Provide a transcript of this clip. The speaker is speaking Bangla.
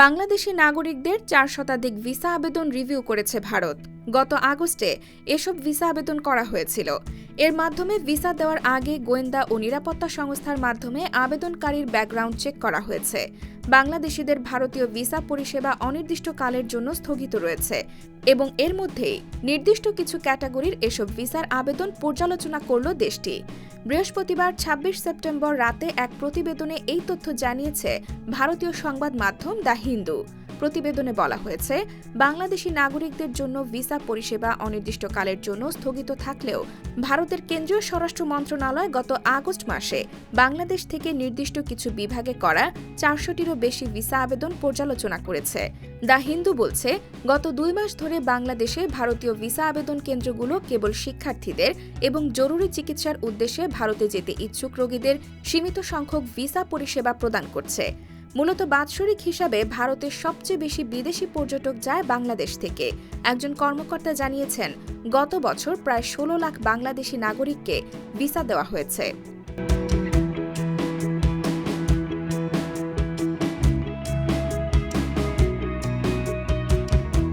বাংলাদেশি নাগরিকদের চার শতাধিক ভিসা আবেদন রিভিউ করেছে ভারত। গত আগস্টে এসব ভিসা আবেদন করা হয়েছিল। এর মাধ্যমে ভিসা দেওয়ার আগে গোয়েন্দা ও নিরাপত্তা সংস্থার মাধ্যমে আবেদনকারীর ব্যাকগ্রাউন্ড চেক করা হয়েছে। বাংলাদেশিদের ভারতীয় ভিসা পরিষেবা অনির্দিষ্টকালের জন্য স্থগিত রয়েছে এবং এর মধ্যেই নির্দিষ্ট কিছু ক্যাটাগরির এসব ভিসার আবেদন পর্যালোচনা করল দেশটি। বৃহস্পতিবার ২৬ সেপ্টেম্বর রাতে এক প্রতিবেদনে এই তথ্য জানিয়েছে ভারতীয় সংবাদ মাধ্যম দ্য হিন্দু। প্রতিবেদনে বলা হয়েছে, বাংলাদেশি নাগরিকদের জন্য ভিসা পরিষেবা অনির্দিষ্টকালের জন্য স্থগিত থাকলেও ভারতের কেন্দ্রীয় স্বরাষ্ট্র মন্ত্রণালয় গত আগস্ট মাসে বাংলাদেশ থেকে নির্দিষ্ট কিছু বিভাগে করা চারশোটিরও বেশি ভিসা আবেদন পর্যালোচনা করেছে। দ্য হিন্দু বলছে, গত দুই মাস ধরে বাংলাদেশে ভারতীয় ভিসা আবেদন কেন্দ্রগুলো কেবল শিক্ষার্থীদের এবং জরুরি চিকিৎসার উদ্দেশ্যে ভারতে যেতে ইচ্ছুক রোগীদের সীমিত সংখ্যক ভিসা পরিষেবা প্রদান করছে। মূলত বাৎসরিক হিসাবে ভারতের সবচেয়ে বেশি বিদেশি পর্যটক যায় বাংলাদেশ থেকে। একজন কর্মকর্তা জানিয়েছেন, গত বছর প্রায় ষোলো লাখ বাংলাদেশি নাগরিককে ভিসা দেওয়া হয়েছে।